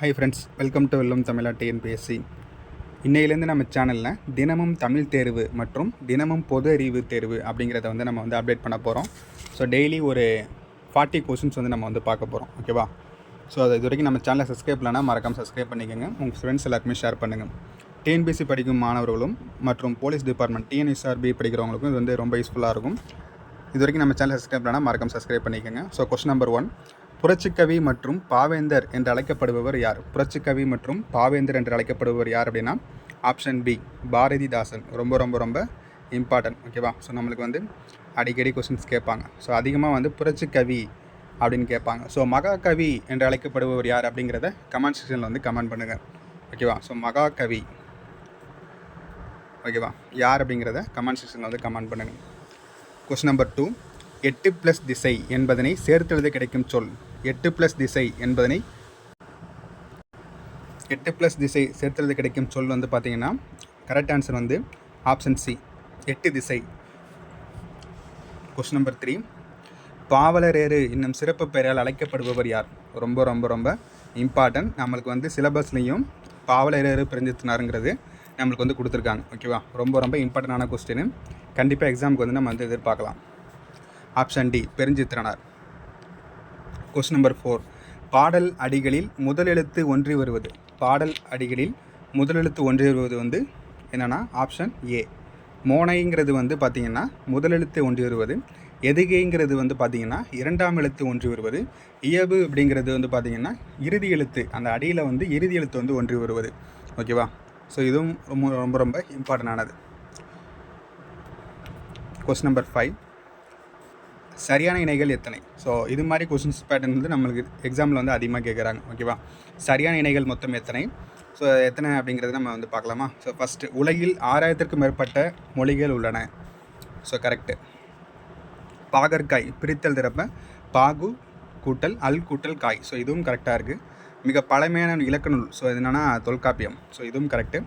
Hi friends welcome to வெல்லம் தமிழா TNPSC இன்னையிலேருந்து நம்ம சேனலில் தினமும் தமிழ் தேர்வு மற்றும் தினமும் பொது அறிவு தேர்வு அப்படிங்கிறத வந்து நம்ம வந்து அப்டேட் பண்ண போகிறோம் ஸோ டெய்லி ஒரு ஃபார்ட்டி கொஷின்ஸ் வந்து நம்ம வந்து பார்க்க போகிறோம் ஓகேவா ஸோ அது இது வரைக்கும் நம்ம சேனலை சப்ஸ்கிரைப் பண்ணலாம் மறக்காமல் சப்ஸ்கிரைப் பண்ணிக்கோங்க. உங்கள் ஃப்ரெண்ட்ஸ் எல்லாருக்குமே ஷேர் பண்ணுங்கள் டிஎன்பிஎஸ்சி படிக்கும் மாணவர்களும் மற்றும் போலீஸ் டிபார்ட்மெண்ட் டிஎன்எஸ்ஆர்பி படிக்கிறவங்களுக்கும் இது வந்து ரொம்ப யூஸ்ஃபுல்லாக இருக்கும். இது வரைக்கும் நம்ம சேனல் சப்ஸ்கிரைப் பண்ணால் மறக்காம சப்ஸ்கிரைப் பண்ணிக்கோங்க. ஸோ கொஸ்டின் நம்பர் ஒன் புரட்சிக்கவி மற்றும் பாவேந்தர் என்று அழைக்கப்படுபவர் யார்? புரட்சிக்கவி மற்றும் பாவேந்தர் என்று அழைக்கப்படுபவர் யார் அப்படின்னா? Option B Bharathidasan. ரொம்ப ரொம்ப ரொம்ப இம்பார்ட்டன்ட் ஓகேவா ஸோ நம்மளுக்கு வந்து அடிக்கடி கொஸ்டின்ஸ் கேட்பாங்க. ஸோ அதிகமாக வந்து புரட்சிக்கவி அப்படின்னு கேட்பாங்க. ஸோ மகாகவி என்று அழைக்கப்படுபவர் யார் அப்படிங்கிறத கமெண்ட் செக்ஷனில் வந்து கமெண்ட் பண்ணுங்கள் ஓகேவா ஸோ மகாகவி. ஓகேவா யார் அப்படிங்கிறத கமெண்ட் செக்ஷனில் வந்து கமெண்ட் பண்ணுங்கள் கொஸ்டின் நம்பர் டூ எட்டு ப்ளஸ் திசை என்பதனை சேர்த்தெழுத கிடைக்கும் சொல். எட்டு ப்ளஸ் திசை என்பதனை எட்டு ப்ளஸ் திசை சேர்த்துறது கிடைக்கும் சொல் வந்து பார்த்தீங்கன்னா கரெக்ட் ஆன்சர் வந்து ஆப்ஷன் சி எட்டு திசை. கொஸ்டின் நம்பர் த்ரீ பாவலரேறு என்னும் சிறப்பு பெயரால் அழைக்கப்படுபவர் யார்? ரொம்ப ரொம்ப ரொம்ப இம்பார்ட்டன்ட் நம்மளுக்கு வந்து சிலபஸ்லேயும் பாவலரேறு பிரிஞ்சித்தினாருங்கிறது நம்மளுக்கு வந்து கொடுத்துருக்காங்க. ஓகேவா ரொம்ப ரொம்ப இம்பார்ட்டண்டான கொஸ்டின் கண்டிப்பாக எக்ஸாமுக்கு வந்து நம்ம வந்து எதிர்பார்க்கலாம். Option D Perunchithiranar question number four பாடல் அடிகளில் முதலெழுத்து ஒன்றி வருவது. பாடல் அடிகளில் முதலெழுத்து ஒன்றி வருவது வந்து என்னென்னா ஆப்ஷன் ஏ மோனைங்கிறது வந்து பார்த்திங்கன்னா முதலெழுத்து ஒன்றி வருவது. எதுகைங்கிறது வந்து பார்த்திங்கன்னா இரண்டாம் எழுத்து ஒன்றி வருவது. இயல்பு அப்படிங்கிறது வந்து பார்த்திங்கன்னா இறுதி எழுத்து. அந்த அடியில் வந்து இறுதி எழுத்து வந்து ஒன்றி வருவது. ஓகேவா ஸோ இதுவும் ரொம்ப ரொம்ப ரொம்ப இம்பார்ட்டண்டானது கொஸ்டின் நம்பர் ஃபைவ் சரியான இணைகள் எத்தனை? ஸோ இது மாதிரி கொஷின்ஸ் பேட்டர்ன் வந்து நம்மளுக்கு எக்ஸாமில் வந்து அதிகமாக கேட்குறாங்க ஓகேவா சரியான இணைகள் மொத்தம் எத்தனை? ஸோ எத்தனை அப்படிங்கிறத நம்ம வந்து பார்க்கலாமா? ஸோ ஃபஸ்ட்டு உலகில் ஆறாயிரத்திற்கும் மேற்பட்ட மொழிகள் உள்ளன. ஸோ கரெக்டு பாகற்காய் பிரித்தல் திறப்ப பாகு கூட்டல் அல் கூட்டல் காய். ஸோ இதுவும் கரெக்டாக இருக்குது மிக பழமையான இலக்க நூல். ஸோ இது என்னென்னா தொல்காப்பியம். ஸோ இதுவும் கரெக்டு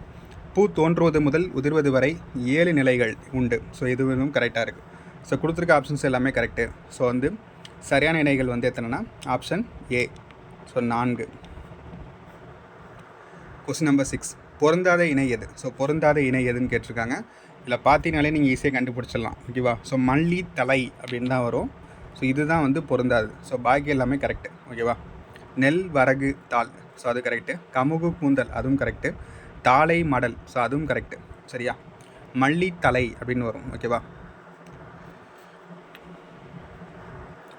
பூ தோன்றுவது முதல் உதிர்வது வரை ஏழு நிலைகள் உண்டு. ஸோ இதுவும் கரெக்டாக இருக்குது ஸோ கொடுத்துருக்க ஆப்ஷன்ஸ் எல்லாமே கரெக்டு ஸோ வந்து சரியான இணைகள் வந்து எத்தனைனா? ஆப்ஷன் ஏ ஸோ நான்கு. கொஸ்டின் நம்பர் சிக்ஸ் பொருந்தாத இணை எது? ஸோ பொருந்தாத இணை எதுன்னு கேட்டிருக்காங்க. இதில் பார்த்தீங்கனாலே நீங்கள் ஈஸியாக கண்டுபிடிச்சிடலாம். ஓகேவா ஸோ மல்லி தலை அப்படின்னு தான் வரும். ஸோ இதுதான் வந்து பொருந்தாது ஸோ பாக்கி எல்லாமே கரெக்டு ஓகேவா நெல் வரகு தாள். ஸோ அது கரெக்டு கமுகு கூந்தல் அதுவும் கரெக்டு தாளை மடல். ஸோ அதுவும் கரெக்டு சரியா? மல்லி தலை அப்படின்னு வரும். ஓகேவா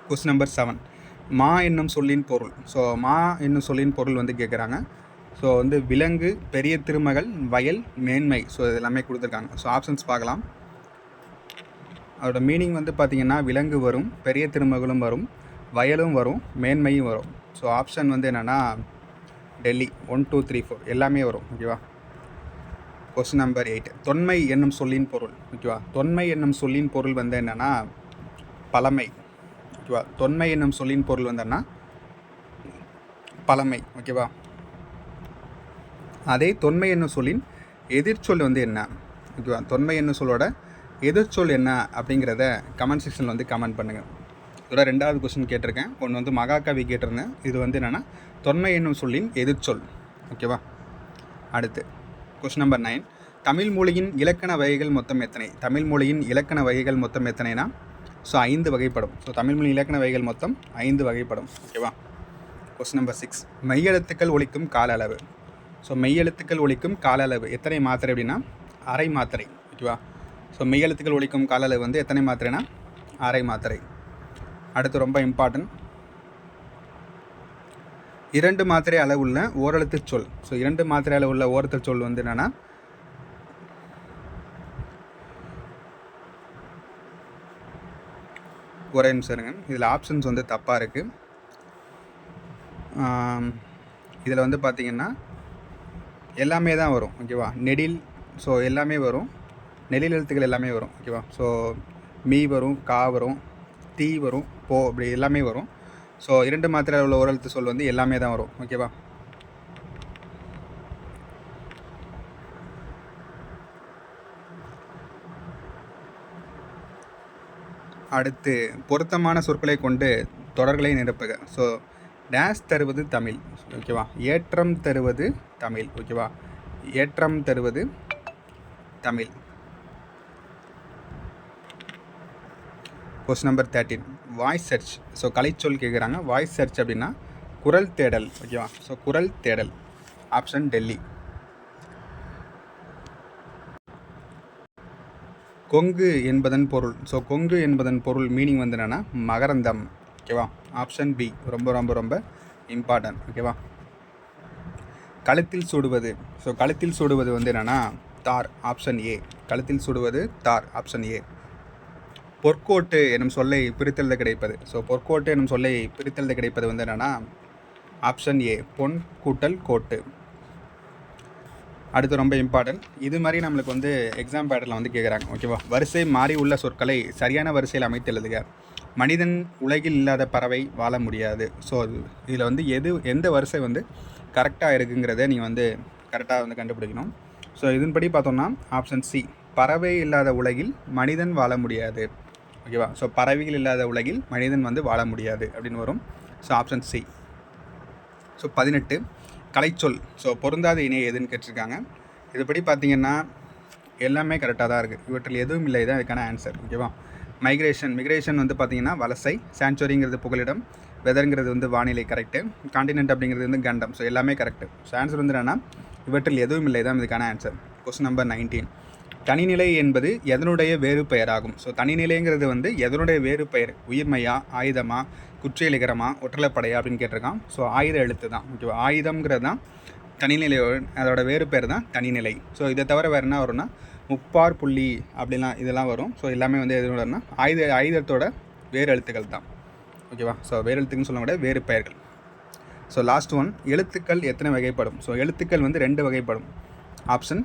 கொஸ்டின் நம்பர் செவன் மா என்னும் சொல்லின் பொருள். ஸோ மா என்னும் சொல்லின் பொருள் வந்து கேட்குறாங்க ஸோ வந்து விலங்கு பெரிய திருமகள் வயல் மேன்மை. ஸோ இது எல்லாமே கொடுத்துருக்காங்க. ஸோ ஆப்ஷன்ஸ் பார்க்கலாம். அதோட மீனிங் வந்து பார்த்திங்கன்னா விலங்கு வரும் பெரிய திருமகளும் வரும் வயலும் வரும் மேன்மையும் வரும். ஸோ ஆப்ஷன் வந்து என்னென்னா Delhi. One two three four எல்லாமே வரும். ஓகேவா கொஸ்டின் நம்பர் எயிட் தொன்மை என்னும் சொல்லின் பொருள். ஓகேவா தொன்மை என்னும் சொல்லின் பொருள் வந்து என்னென்னா பழமை. ஓகேவா? தொன்மை என்னும் சொல்லின் பொருள் வந்தன்னா பழமை ஓகேவா? அதே தொன்மை என்னும் சொல்லின் எதிர்ச்சொல் வந்து என்ன? ஓகேவா? தொன்மை என்னும் சொல்லோட எதிர்ச்சொல் என்ன அப்படிங்கிறத கமெண்ட் செக்ஷனில் வந்து கமெண்ட் பண்ணுங்கள் இதோட ரெண்டாவது கொஸ்டின் கேட்டிருக்கேன். ஒன்று வந்து மகாகவி கேட்டிருந்தேன். இது வந்து என்னென்னா தொன்மை என்னும் சொல்லின் எதிர்ச்சொல். ஓகேவா? அடுத்து கொஸ்டின் நம்பர் நைன் தமிழ் மொழியின் இலக்கண வகைகள் மொத்தம் எத்தனை? தமிழ் மொழியின் இலக்கண வகைகள் மொத்தம் எத்தனைனா ஸோ ஐந்து வகைப்படும். ஸோ தமிழ்மொழி இலக்கண வகைகள் மொத்தம் ஐந்து வகைப்படும். ஓகேவா கொஸ்டின் நம்பர் சிக்ஸ் மெய்யெழுத்துக்கள் ஒழிக்கும் கால அளவு. ஸோ மெய்யெழுத்துக்கள் ஒழிக்கும் கால அளவு. எத்தனை மாத்திரை அப்படின்னா அரை மாத்திரை. ஓகேவா ஸோ மெய்யெழுத்துக்கள் ஒழிக்கும் கால அளவு வந்து எத்தனை மாத்திரைனா அரை மாத்திரை. அடுத்து ரொம்ப இம்பார்ட்டன்ட் இரண்டு மாத்திரை அளவுள்ள ஓரெழுத்து சொல். ஸோ இரண்டு மாத்திரை அளவுள்ள ஓரத்து சொல் வந்து என்னென்னா ஒரே நிமிஷம் இருங்க இதில் ஆப்ஷன்ஸ் வந்து தப்பாக இருக்குது இதில் வந்து பார்த்திங்கன்னா எல்லாமே தான் வரும் ஓகேவா நெடில் ஸோ எல்லாமே வரும். நெடில் எழுத்துக்கள் எல்லாமே வரும் ஓகேவா ஸோ மீ வரும் கா வரும் தீ வரும் போ அப்படி எல்லாமே வரும். ஸோ இரண்டு மாத்திரை உள்ள ஓரெழுத்து சொல் வந்து எல்லாமே தான் வரும் ஓகேவா அடுத்து பொருத்தமான சொற்களை கொண்டு தொடர்களை நிரப்புக. ஸோ டேஸ் தருவது தமிழ். ஓகேவா ஏற்றம் தருவது தமிழ். ஓகேவா ஏற்றம் தருவது Tamil. Question number thirteen voice search so கலைச்சொல் கேட்குறாங்க வாய்ஸ் சர்ச் அப்படின்னா குரல் தேடல். ஓகேவா ஸோ குரல் தேடல். ஆப்ஷன் டெல்லி கொங்கு என்பதன் பொருள். ஸோ கொங்கு என்பதன் பொருள் மீனிங் வந்து என்னென்னா மகரந்தம். ஓகேவா ஆப்ஷன் பி ரொம்ப ரொம்ப ரொம்ப இம்பார்ட்டன்ட் ஓகேவா கழுத்தில் சுடுவது. ஸோ கழுத்தில் சுடுவது வந்து என்னென்னா தார். ஆப்ஷன் ஏ கழுத்தில் சுடுவது தார். ஆப்ஷன் ஏ பொற்கோட்டு எனும் சொல்லை பிரித்தெழுத கிடைப்பது. ஸோ பொற்கோட்டு எனும் சொல்லை பிரித்தெழுத கிடைப்பது வந்து என்னென்னா ஆப்ஷன் ஏ பொன் கூட்டல் கோட்டு. அடுத்து ரொம்ப இம்பார்ட்டன்ட் இது மாதிரி நம்மளுக்கு வந்து எக்ஸாம் பேட்டரில் வந்து கேட்குறாங்க ஓகேவா வரிசை மாறி உள்ள சொற்களை சரியான வரிசையில் அமைத்து எழுதுக. மனிதன் உலகில் இல்லாத பறவை வாழ முடியாது. ஸோ இதில் வந்து எது எந்த வரிசை வந்து கரெக்டாக இருக்குங்கிறத நீங்கள் வந்து கரெக்டாக வந்து கண்டுபிடிக்கணும். ஸோ இதன்படி பார்த்தோம்னா ஆப்ஷன் சி பறவை இல்லாத உலகில் மனிதன் வாழ முடியாது. ஓகேவா ஸோ பறவைகள் இல்லாத உலகில் மனிதன் வந்து வாழ முடியாது அப்படின்னு வரும். ஸோ ஆப்ஷன் சி ஸோ பதினெட்டு. கலைச்சொல். ஸோ பொருந்தாத இணை எதுன்னு கேட்டிருக்காங்க. இதுபடி பார்த்தீங்கன்னா எல்லாமே கரெக்டாக தான் இருக்குது இவற்றில் எதுவும் இல்லை. தான் இதுக்கான ஆன்சர் ஓகேவா மைக்ரேஷன் மிக்ரேஷன் வந்து பார்த்தீங்கன்னா வலசை சான்ச்சுரிங்கிறது புகலிடம் வெதருங்கிறது வந்து வானிலை கரெக்டு காண்டினென்ட் அப்படிங்கிறது வந்து கண்டம். ஸோ எல்லாமே கரெக்டு ஸோ ஆன்சர் வந்து என்னென்னா இவற்றில் எதுவும் இல்லை. தான் இதுக்கான ஆன்சர் கொஸ்டின் நம்பர் நைன்டீன் தனிநிலை என்பது எதனுடைய வேறு பெயராகும்? ஸோ தனிநிலைங்கிறது வந்து எதனுடைய வேறு பெயர்? உயிர்மையா ஆயுதமா குற்றியலிகரமா ஒற்றலைப்படையா அப்படின்னு கேட்டிருக்கான். ஸோ ஆயுத எழுத்து தான். ஓகேவா ஆயுதம்ங்கிறது தான் தனிநிலை அதோட வேறு பேர் தான் தனிநிலை. ஸோ இதை தவிர வேறு என்ன வரும்னா முப்பார் புள்ளி அப்படிலாம் இதெல்லாம் வரும். ஸோ எல்லாமே வந்து எதுனா ஆயுத ஆயுதத்தோட வேறு எழுத்துக்கள் தான். ஓகேவா ஸோ வேறு எழுத்துக்குன்னு சொல்ல முடியாது வேறு பெயர்கள். ஸோ லாஸ்ட் ஒன் எழுத்துக்கள் எத்தனை வகைப்படும்? ஸோ எழுத்துக்கள் வந்து ரெண்டு வகைப்படும். ஆப்ஷன்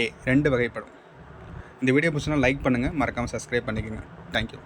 ஏ ரெண்டு வகைப்படும். இந்த வீடியோ பிடிச்சினா லைக் பண்ணுங்கள் மறக்காமல் சப்ஸ்கிரைப் பண்ணிக்கோங்க. தேங்க்யூ